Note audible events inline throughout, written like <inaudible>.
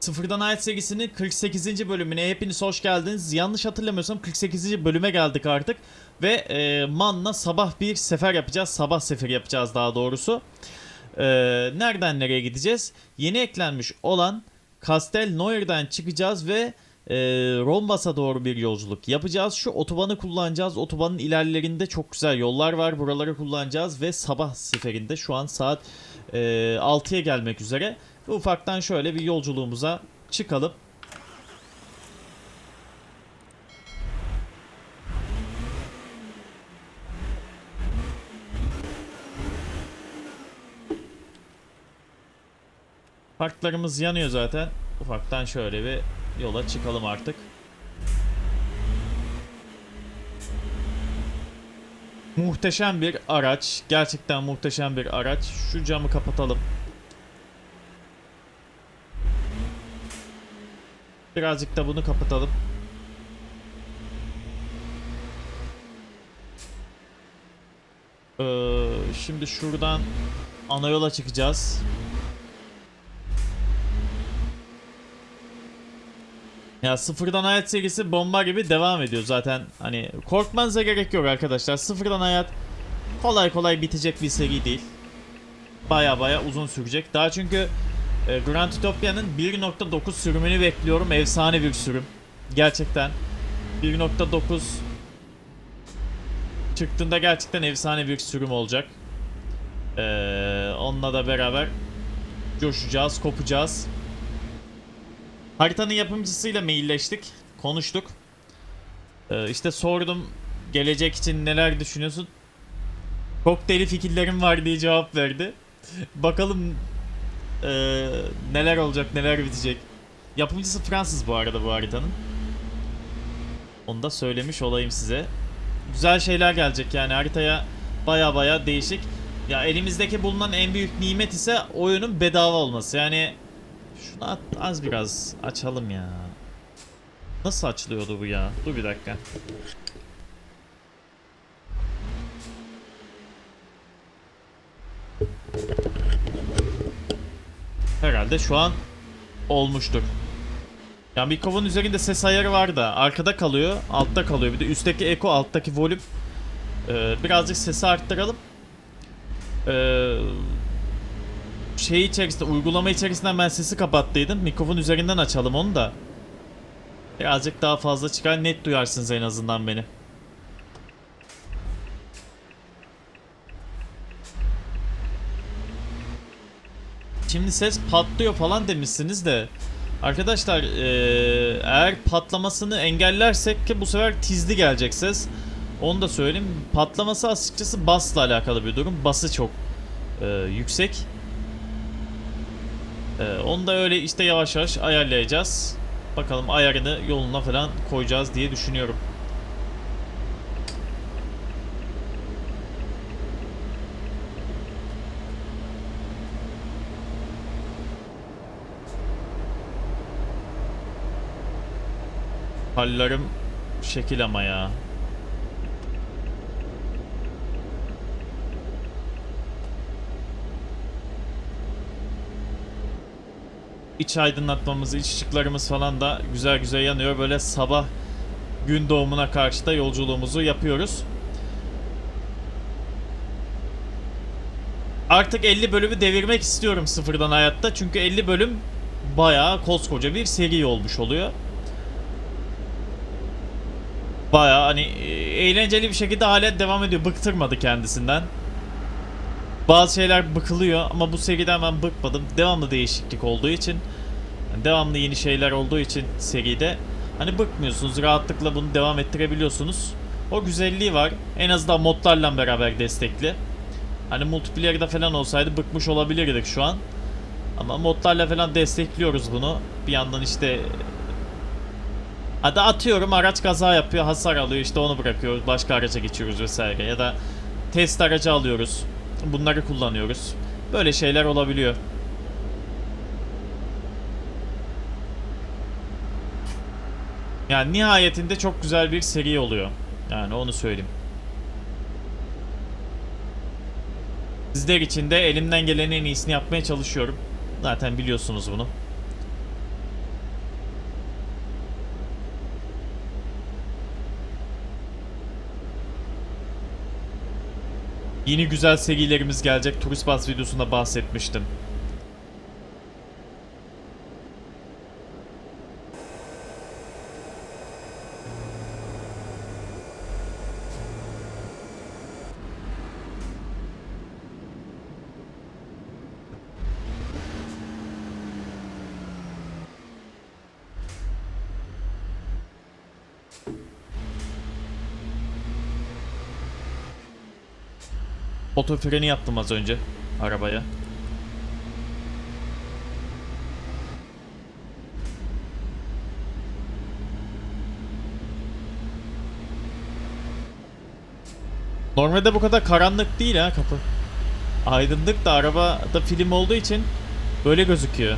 Sıfırdan Hayat serisinin 48. bölümüne hepiniz hoş geldiniz. Yanlış hatırlamıyorsam 48. bölüme geldik artık. Ve e, Man'la sabah bir sefer yapacağız. Sabah seferi yapacağız daha doğrusu. E, nereden nereye gideceğiz? Yeni eklenmiş olan Castel Noir'den çıkacağız ve e, Rombas'a doğru bir yolculuk yapacağız. Şu otobanı kullanacağız. Otobanın ilerlerinde çok güzel yollar var. Buraları kullanacağız ve sabah seferinde şu an saat e, 6'ya gelmek üzere. Ufaktan şöyle bir yolculuğumuza çıkalım. Parklarımız yanıyor zaten. Ufaktan şöyle bir yola çıkalım artık. Muhteşem bir araç. Gerçekten muhteşem bir araç. Şu camı kapatalım. Birazcık da bunu kapatalım. Ee, şimdi şuradan ana yola çıkacağız. Ya sıfırdan hayat serisi bomba gibi devam ediyor zaten. Hani korkmanıza gerek yok arkadaşlar. Sıfırdan hayat kolay kolay bitecek bir seri değil. Baya baya uzun sürecek. Daha çünkü e, Grand Utopia'nın 1.9 sürümünü bekliyorum. Efsane bir sürüm. Gerçekten 1.9 çıktığında gerçekten efsane bir sürüm olacak. Ee, onunla da beraber coşacağız, kopacağız. Haritanın yapımcısıyla mailleştik, konuştuk. Ee, işte sordum gelecek için neler düşünüyorsun? Çok deli fikirlerim var diye cevap verdi. <laughs> Bakalım ee, neler olacak, neler bitecek. Yapımcısı Fransız bu arada bu haritanın. Onu da söylemiş olayım size. Güzel şeyler gelecek yani haritaya baya baya değişik. Ya elimizdeki bulunan en büyük nimet ise oyunun bedava olması. Yani şunu az biraz açalım ya. Nasıl açılıyordu bu ya? Dur bir dakika. Herhalde şu an olmuştur. Ya mikrofon üzerinde ses ayarı var da arkada kalıyor, altta kalıyor. Bir de üstteki eko, alttaki volüm. Ee, birazcık sesi arttıralım. Ee, şey içerisinde, uygulama içerisinden ben sesi kapattıydım. Mikrofon üzerinden açalım onu da. Birazcık daha fazla çıkar, net duyarsınız en azından beni. Şimdi ses patlıyor falan demişsiniz de. Arkadaşlar eee, eğer patlamasını engellersek ki bu sefer tizli gelecek ses. Onu da söyleyeyim. Patlaması açıkçası basla alakalı bir durum. Bası çok eee, yüksek. Eee, Onu da öyle işte yavaş yavaş ayarlayacağız. Bakalım ayarını yoluna falan koyacağız diye düşünüyorum Hallerim şekil ama ya. İç aydınlatmamız, iç ışıklarımız falan da güzel güzel yanıyor. Böyle sabah gün doğumuna karşı da yolculuğumuzu yapıyoruz. Artık 50 bölümü devirmek istiyorum sıfırdan hayatta. Çünkü 50 bölüm bayağı koskoca bir seri olmuş oluyor. Baya hani e, eğlenceli bir şekilde hala devam ediyor. Bıktırmadı kendisinden. Bazı şeyler bıkılıyor ama bu seriden ben bıkmadım. Devamlı değişiklik olduğu için, devamlı yeni şeyler olduğu için seride hani bıkmıyorsunuz. Rahatlıkla bunu devam ettirebiliyorsunuz. O güzelliği var. En azından modlarla beraber destekli. Hani multiplayer'da falan olsaydı bıkmış olabilirdik şu an. Ama modlarla falan destekliyoruz bunu. Bir yandan işte Hadi atıyorum araç kaza yapıyor hasar alıyor işte onu bırakıyoruz başka araca geçiyoruz vesaire ya da test aracı alıyoruz bunları kullanıyoruz böyle şeyler olabiliyor. Yani nihayetinde çok güzel bir seri oluyor yani onu söyleyeyim. Sizler için de elimden gelenin en iyisini yapmaya çalışıyorum. Zaten biliyorsunuz bunu. Yeni güzel serilerimiz gelecek. Turist Bus videosunda bahsetmiştim. Otofreni yaptım az önce arabaya. Normalde bu kadar karanlık değil ha kapı. Aydınlık da arabada film olduğu için böyle gözüküyor.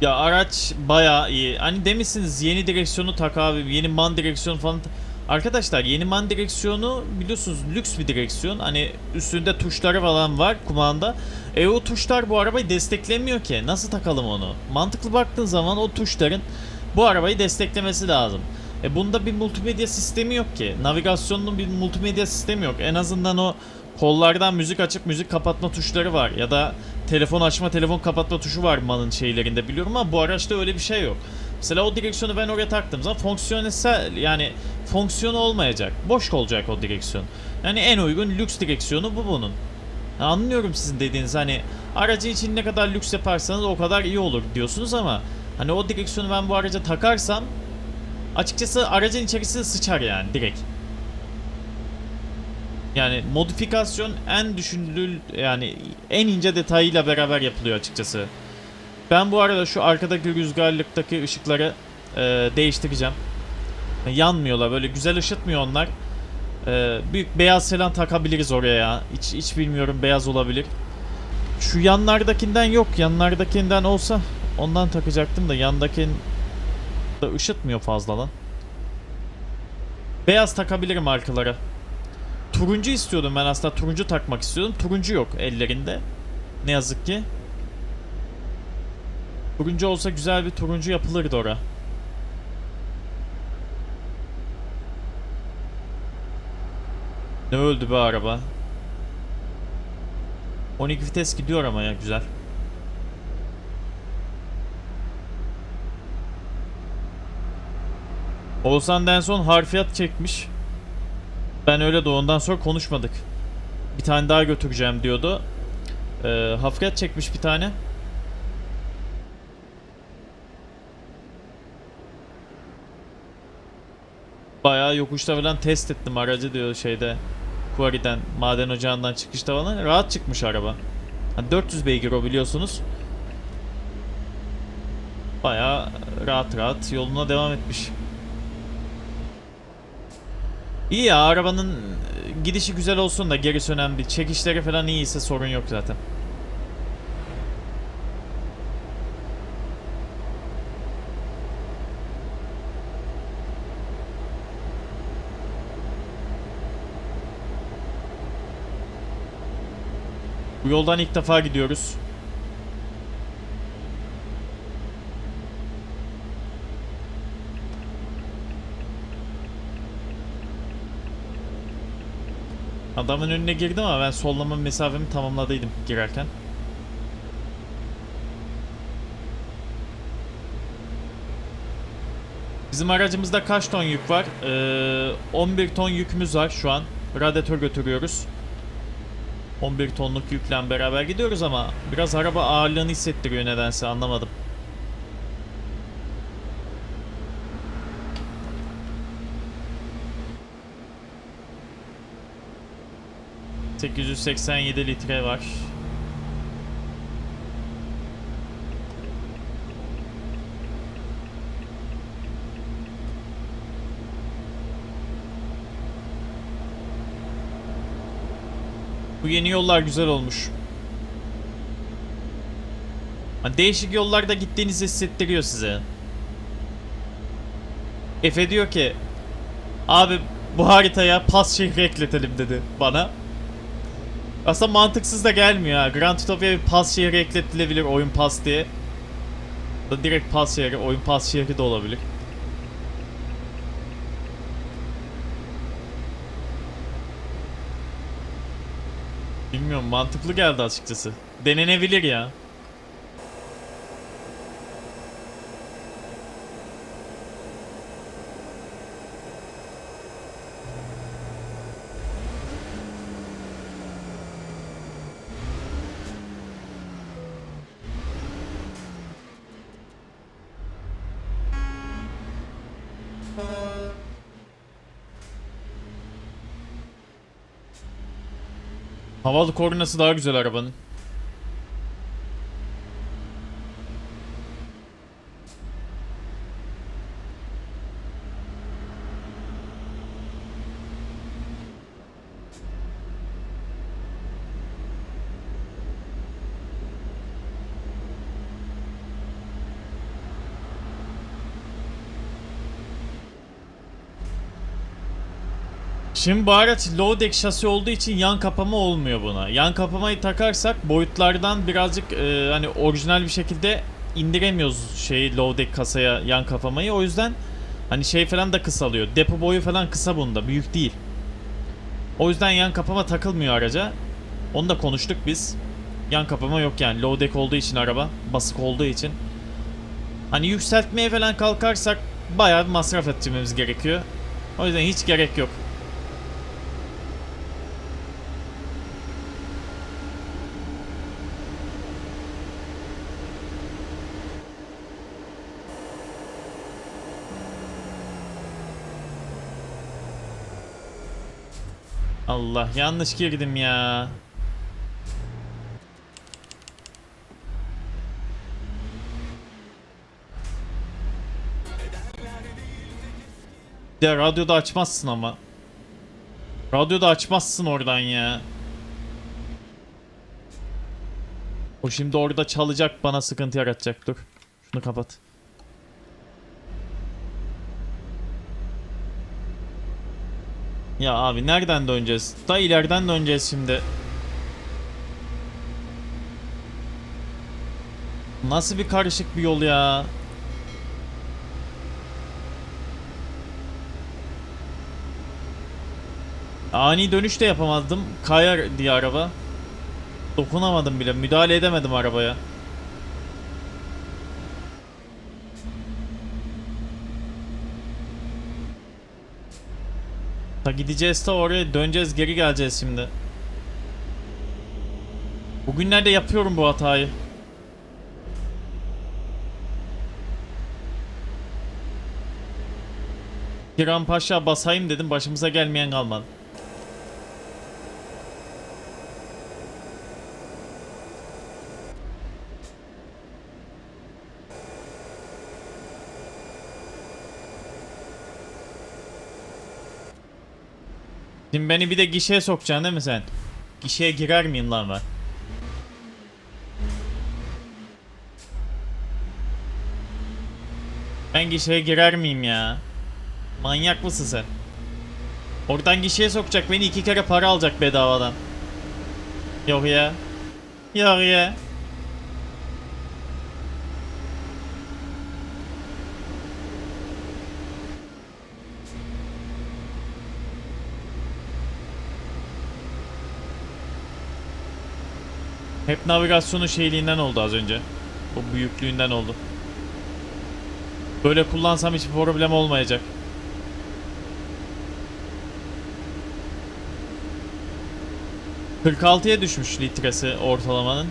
Ya araç bayağı iyi. Hani demişsiniz yeni direksiyonu tak abi, yeni man direksiyonu falan. Arkadaşlar yeni man direksiyonu biliyorsunuz lüks bir direksiyon. Hani üstünde tuşları falan var kumanda. E o tuşlar bu arabayı desteklemiyor ki. Nasıl takalım onu? Mantıklı baktığın zaman o tuşların bu arabayı desteklemesi lazım. E bunda bir multimedya sistemi yok ki. Navigasyonun bir multimedya sistemi yok. En azından o kollardan müzik açıp müzik kapatma tuşları var. Ya da telefon açma, telefon kapatma tuşu var manın şeylerinde biliyorum ama bu araçta öyle bir şey yok. Mesela o direksiyonu ben oraya taktığım zaman fonksiyonel yani fonksiyonu olmayacak. Boş olacak o direksiyon. Yani en uygun lüks direksiyonu bu bunun. Anlıyorum sizin dediğiniz hani aracı için ne kadar lüks yaparsanız o kadar iyi olur diyorsunuz ama hani o direksiyonu ben bu araca takarsam açıkçası aracın içerisine sıçar yani direkt. Yani modifikasyon en düşündüğü yani en ince detayıyla beraber yapılıyor açıkçası. Ben bu arada şu arkadaki rüzgarlıktaki ışıkları e, değiştireceğim. Yanmıyorlar böyle güzel ışıtmıyor onlar. E, büyük beyaz falan takabiliriz oraya ya. Hiç, hiç bilmiyorum beyaz olabilir. Şu yanlardakinden yok. Yanlardakinden olsa ondan takacaktım da yandakin da ışıtmıyor fazla lan. Beyaz takabilirim arkalara. Turuncu istiyordum ben aslında turuncu takmak istiyordum. Turuncu yok ellerinde. Ne yazık ki. Turuncu olsa güzel bir turuncu yapılırdı ora. Ne öldü be araba. 12 vites gidiyor ama ya güzel. Oğuzhan en son harfiyat çekmiş. Ben öyle de ondan sonra konuşmadık. Bir tane daha götüreceğim diyordu. Ee, hafriyat çekmiş bir tane. Bayağı yokuşta falan test ettim aracı diyor şeyde. Quarry'den, maden ocağından çıkışta falan. Rahat çıkmış araba. Hani 400 beygir o biliyorsunuz. Bayağı rahat rahat yoluna devam etmiş. İyi ya arabanın e, gidişi güzel olsun da gerisi önemli değil. Çekişleri falan iyiyse sorun yok zaten. Bu yoldan ilk defa gidiyoruz. Adamın önüne girdim ama ben sollama mesafemi tamamladıydım girerken. Bizim aracımızda kaç ton yük var? Ee, 11 ton yükümüz var şu an. Radyatör götürüyoruz. 11 tonluk yükle beraber gidiyoruz ama biraz araba ağırlığını hissettiriyor nedense anlamadım. ...887 litre var. Bu yeni yollar güzel olmuş. Değişik yollarda gittiğinizi hissettiriyor size. Efe diyor ki abi bu haritaya pas şehri ekletelim dedi bana. Aslında mantıksız da gelmiyor ha. Grand Utopia bir pas şehri ekletilebilir oyun pas diye. Da direkt pas şehri, oyun pas şehri de olabilir. Bilmiyorum mantıklı geldi açıkçası. Denenebilir ya. Havalı kornası daha güzel arabanın. Şimdi bu araç low deck şasi olduğu için yan kapama olmuyor buna. Yan kapamayı takarsak boyutlardan birazcık e, hani orijinal bir şekilde indiremiyoruz şeyi low deck kasaya yan kapamayı. O yüzden hani şey falan da kısalıyor. Depo boyu falan kısa bunda. Büyük değil. O yüzden yan kapama takılmıyor araca. Onu da konuştuk biz. Yan kapama yok yani. Low deck olduğu için araba. Basık olduğu için. Hani yükseltmeye falan kalkarsak bayağı bir masraf etmemiz gerekiyor. O yüzden hiç gerek yok. Allah yanlış girdim ya. Ya radyoda açmazsın ama. Radyoda açmazsın oradan ya. O şimdi orada çalacak bana sıkıntı yaratacak dur. Şunu kapat. Ya abi nereden döneceğiz? Da ileriden döneceğiz şimdi. Nasıl bir karışık bir yol ya? Ani dönüş de yapamazdım. Kayar diye araba. Dokunamadım bile. Müdahale edemedim arabaya. Ta gideceğiz ta oraya döneceğiz geri geleceğiz şimdi. Bugünlerde yapıyorum bu hatayı. Kiran Paşa basayım dedim başımıza gelmeyen kalmadı. Şimdi beni bir de gişeye sokacaksın değil mi sen? Gişeye girer miyim lan ben? Ben gişeye girer miyim ya? Manyak mısın sen? Oradan gişeye sokacak beni iki kere para alacak bedavadan. Yok ya. Yok ya. Hep navigasyonu şeyliğinden oldu az önce. O büyüklüğünden oldu. Böyle kullansam hiç problem olmayacak. ...46'ya düşmüş litresi ortalamanın.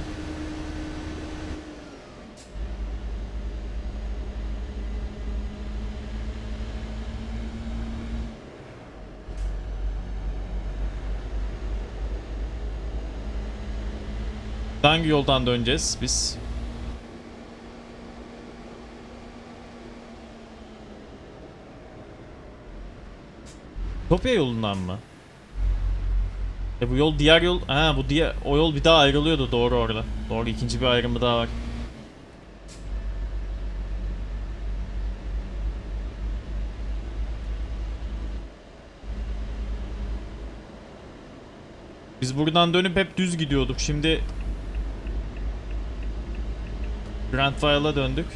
hangi yoldan döneceğiz biz? Topya yolundan mı? E bu yol diğer yol... Ha bu diğer... O yol bir daha ayrılıyordu doğru orada. Doğru ikinci bir ayrımı daha var. Biz buradan dönüp hep düz gidiyorduk. Şimdi Grand Vile'a döndük.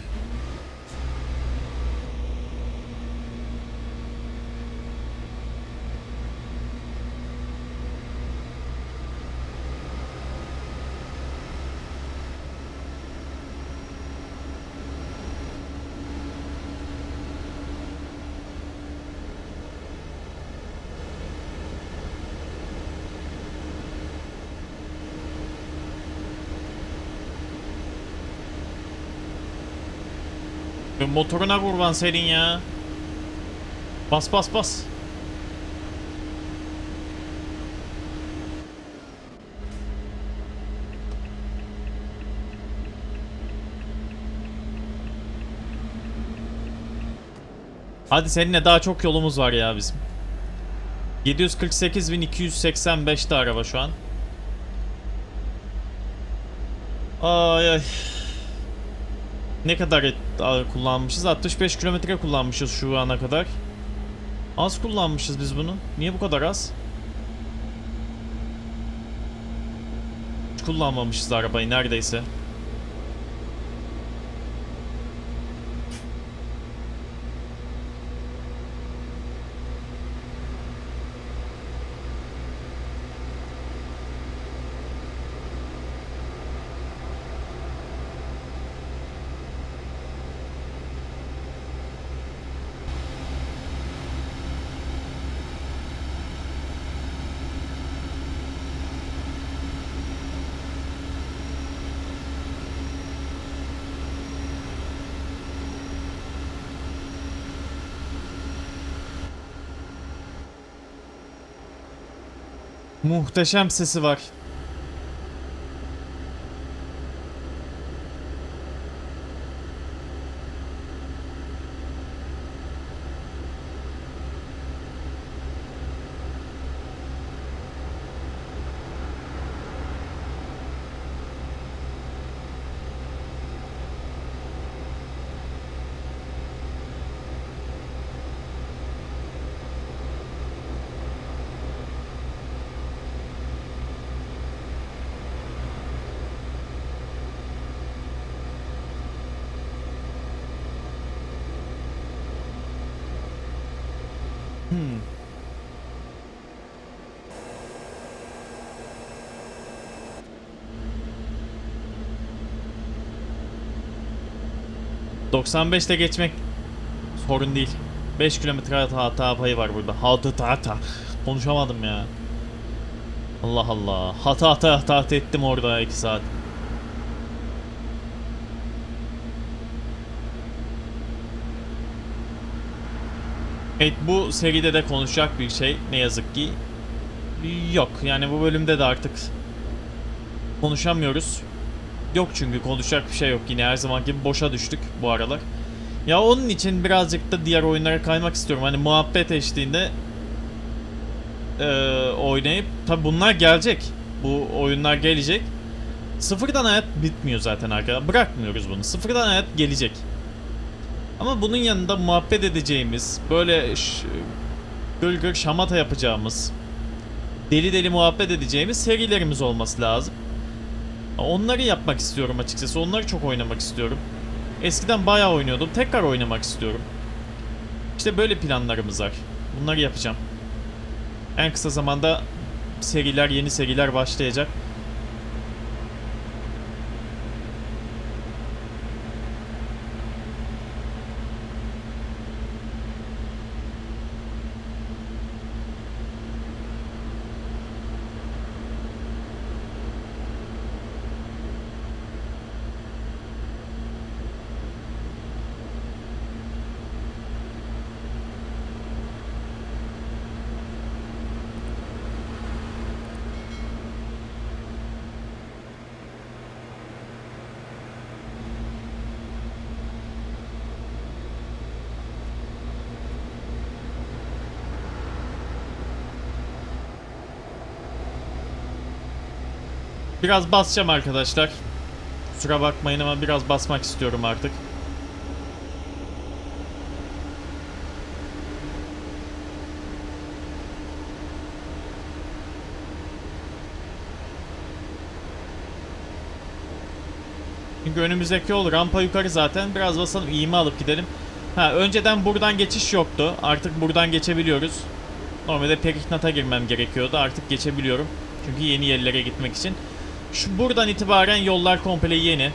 Motoruna kurban senin ya. Bas bas bas. Hadi seninle daha çok yolumuz var ya bizim. 748.285'te araba şu an. Ay ay. Ne kadar et, kullanmışız? 65 kilometre kullanmışız şu ana kadar. Az kullanmışız biz bunu. Niye bu kadar az? Hiç kullanmamışız arabayı neredeyse. Muhteşem sesi var. ...95'te geçmek... ...sorun değil. 5 kilometre hata, hata payı var burada. Hata hata. Konuşamadım ya. Allah Allah. Hata hata hata ettim orada 2 saat. Evet bu seride de konuşacak bir şey ne yazık ki yok. Yani bu bölümde de artık konuşamıyoruz. Yok çünkü konuşacak bir şey yok. Yine her zamanki gibi boşa düştük bu aralar. Ya onun için birazcık da diğer oyunlara kaymak istiyorum. Hani muhabbet eşliğinde eee, oynayıp tabi bunlar gelecek. Bu oyunlar gelecek. Sıfırdan hayat bitmiyor zaten arkadaşlar. Bırakmıyoruz bunu. Sıfırdan hayat gelecek. Ama bunun yanında muhabbet edeceğimiz, böyle ş- gırgır şamata yapacağımız, deli deli muhabbet edeceğimiz serilerimiz olması lazım. Onları yapmak istiyorum açıkçası. Onları çok oynamak istiyorum. Eskiden bayağı oynuyordum. Tekrar oynamak istiyorum. İşte böyle planlarımız var. Bunları yapacağım. En kısa zamanda seriler, yeni seriler başlayacak. Biraz basacağım arkadaşlar. Kusura bakmayın ama biraz basmak istiyorum artık. Çünkü önümüzdeki yol rampa yukarı zaten. Biraz basalım iğme alıp gidelim. Ha önceden buradan geçiş yoktu. Artık buradan geçebiliyoruz. Normalde Periknat'a girmem gerekiyordu. Artık geçebiliyorum. Çünkü yeni yerlere gitmek için. Şu buradan itibaren yollar komple yeni.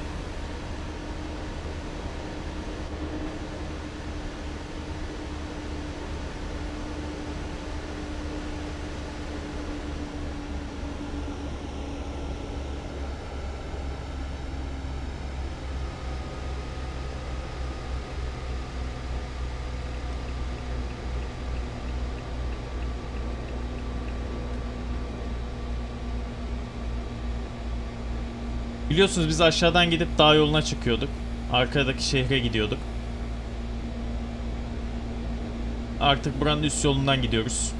Biliyorsunuz biz aşağıdan gidip dağ yoluna çıkıyorduk. Arkadaki şehre gidiyorduk. Artık buranın üst yolundan gidiyoruz.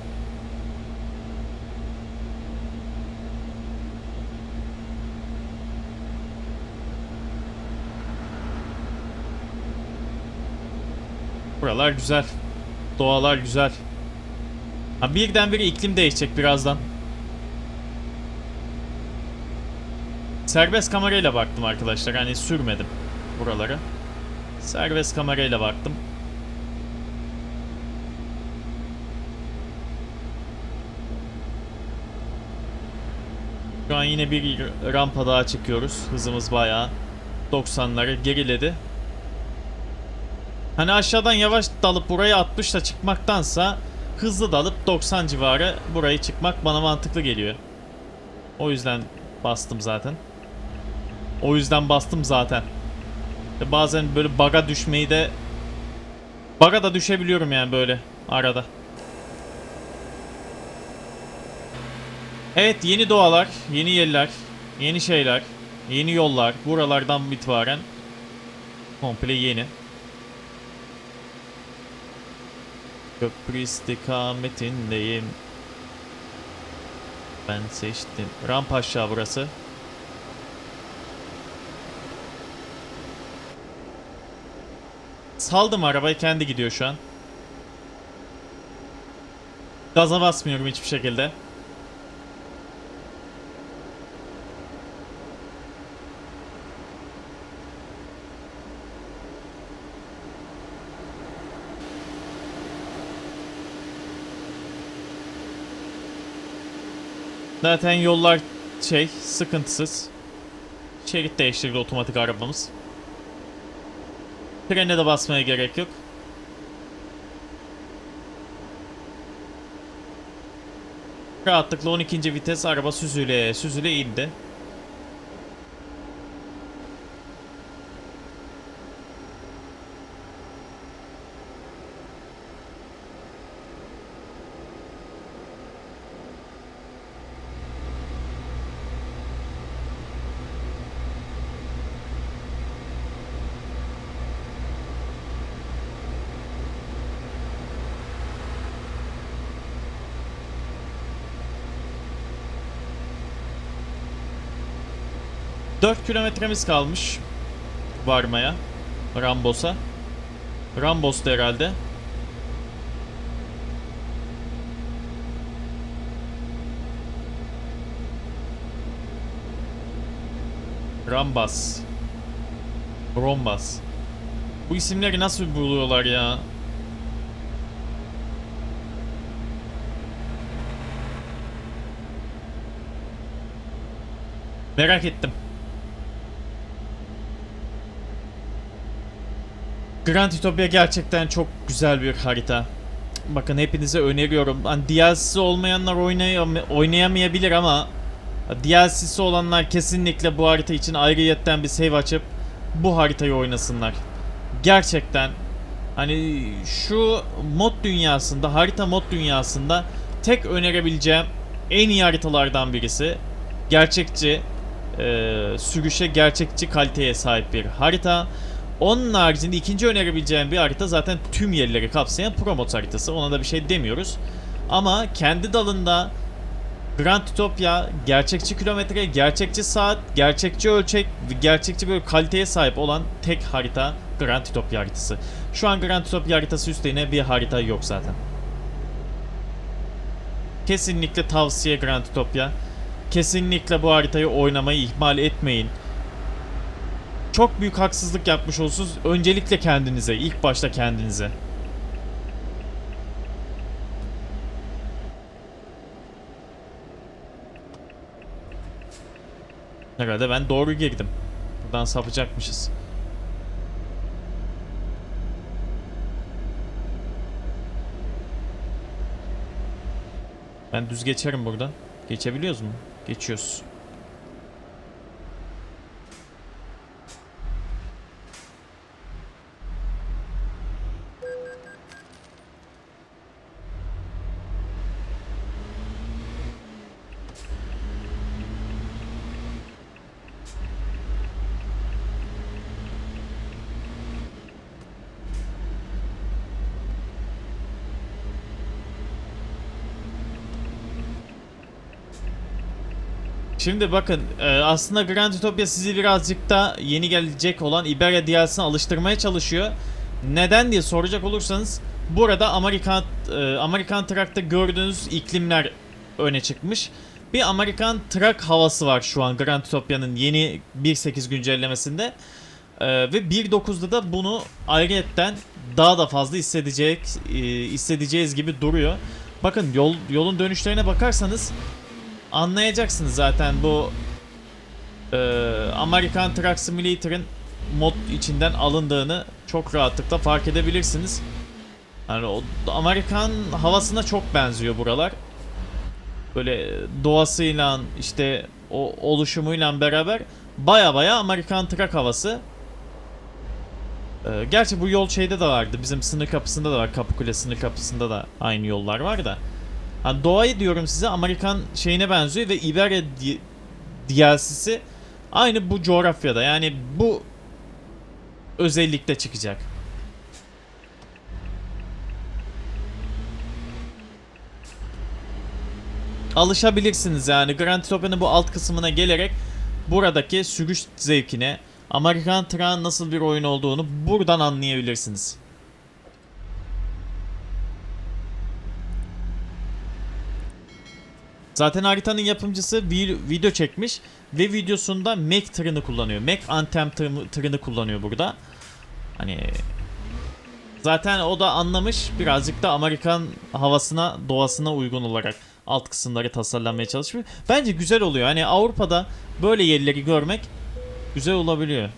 Buralar güzel. Doğalar güzel. Ha birdenbire iklim değişecek birazdan. Serbest kamerayla baktım arkadaşlar. Hani sürmedim buraları. Serbest kamerayla baktım. Şu an yine bir rampa daha çıkıyoruz. Hızımız bayağı 90'ları geriledi. Hani aşağıdan yavaş dalıp burayı 60'la çıkmaktansa hızlı dalıp 90 civarı burayı çıkmak bana mantıklı geliyor. O yüzden bastım zaten. O yüzden bastım zaten. Ve bazen böyle baga düşmeyi de baga da düşebiliyorum yani böyle arada. Evet yeni doğalar, yeni yerler, yeni şeyler, yeni yollar buralardan itibaren komple yeni. Köprü istikametindeyim. Ben seçtim. Ramp aşağı burası. Saldım arabayı kendi gidiyor şu an. Gaza basmıyorum hiçbir şekilde. Zaten yollar şey sıkıntısız. Şerit değiştirdi otomatik arabamız. Frene de basmaya gerek yok. Rahatlıkla 12. vites araba süzüle süzüle indi. Dört kilometremiz kalmış varmaya Rambos'a. Rambos'ta herhalde. Rambas. Rombas. Bu isimleri nasıl buluyorlar ya? Merak ettim. Grand Utopia gerçekten çok güzel bir harita. Bakın hepinize öneriyorum. Hani DLC'si olmayanlar oynayam oynayamayabilir ama DLC'si olanlar kesinlikle bu harita için ayrıyetten bir save açıp bu haritayı oynasınlar. Gerçekten hani şu mod dünyasında, harita mod dünyasında tek önerebileceğim en iyi haritalardan birisi. Gerçekçi, e, sürüşe gerçekçi kaliteye sahip bir harita. Onun haricinde ikinci önerebileceğim bir harita zaten tüm yerleri kapsayan Promot haritası. Ona da bir şey demiyoruz. Ama kendi dalında Grand Utopia gerçekçi kilometre, gerçekçi saat, gerçekçi ölçek ve gerçekçi böyle kaliteye sahip olan tek harita Grand Utopia haritası. Şu an Grand Utopia haritası üstüne bir harita yok zaten. Kesinlikle tavsiye Grand Utopia. Kesinlikle bu haritayı oynamayı ihmal etmeyin. Çok büyük haksızlık yapmış olsunuz. Öncelikle kendinize, ilk başta kendinize. Herhalde ben doğru girdim. Buradan sapacakmışız. Ben düz geçerim buradan. Geçebiliyoruz mu? Geçiyoruz. Şimdi bakın e, aslında Grand Utopia sizi birazcık da yeni gelecek olan Iberia DLC'sine alıştırmaya çalışıyor. Neden diye soracak olursanız burada Amerikan e, Amerikan Truck'ta gördüğünüz iklimler öne çıkmış. Bir Amerikan Truck havası var şu an Grand Utopia'nın yeni 1.8 güncellemesinde. E, ve 1.9'da da bunu ayrıyetten daha da fazla hissedecek hissedeceğiz gibi duruyor. Bakın yol yolun dönüşlerine bakarsanız anlayacaksınız zaten bu e, American Truck Simulator'ın mod içinden alındığını çok rahatlıkla fark edebilirsiniz. Yani o Amerikan havasına çok benziyor buralar. Böyle doğasıyla işte o oluşumuyla beraber baya baya Amerikan Truck havası. E, gerçi bu yol şeyde de vardı. Bizim sınır kapısında da var. Kapıkule sınır kapısında da aynı yollar var da. Ha, doğayı diyorum size Amerikan şeyine benziyor ve Iberia DLC'si aynı bu coğrafyada. Yani bu özellikle çıkacak. Alışabilirsiniz yani Grand Utopia'nın bu alt kısmına gelerek buradaki sürüş zevkine, Amerikan Truck'ın nasıl bir oyun olduğunu buradan anlayabilirsiniz. Zaten haritanın yapımcısı vi- video çekmiş ve videosunda Mac tırını kullanıyor. Mac Anthem tırını, kullanıyor burada. Hani zaten o da anlamış birazcık da Amerikan havasına, doğasına uygun olarak alt kısımları tasarlanmaya çalışmış. Bence güzel oluyor. Hani Avrupa'da böyle yerleri görmek güzel olabiliyor.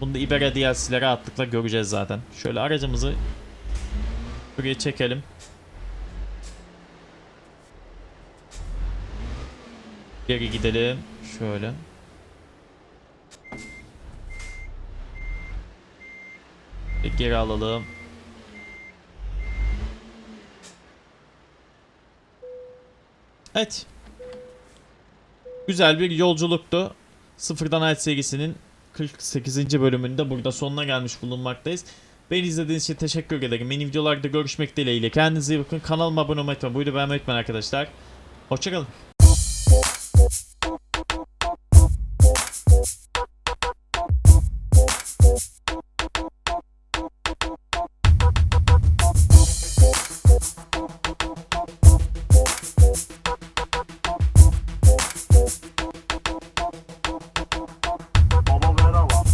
Bunu da Iberia DLC'lere rahatlıkla göreceğiz zaten. Şöyle aracımızı buraya çekelim. Geri gidelim. Şöyle. Geri alalım. Evet. Güzel bir yolculuktu. Sıfırdan Ait serisinin 48. bölümünde burada sonuna gelmiş bulunmaktayız. Beni izlediğiniz için teşekkür ederim. Yeni videolarda görüşmek dileğiyle. Kendinize iyi bakın. Kanalıma abone olmayı unutmayın. Bu videoyu beğenmeyi unutmayın arkadaşlar. Hoşçakalın.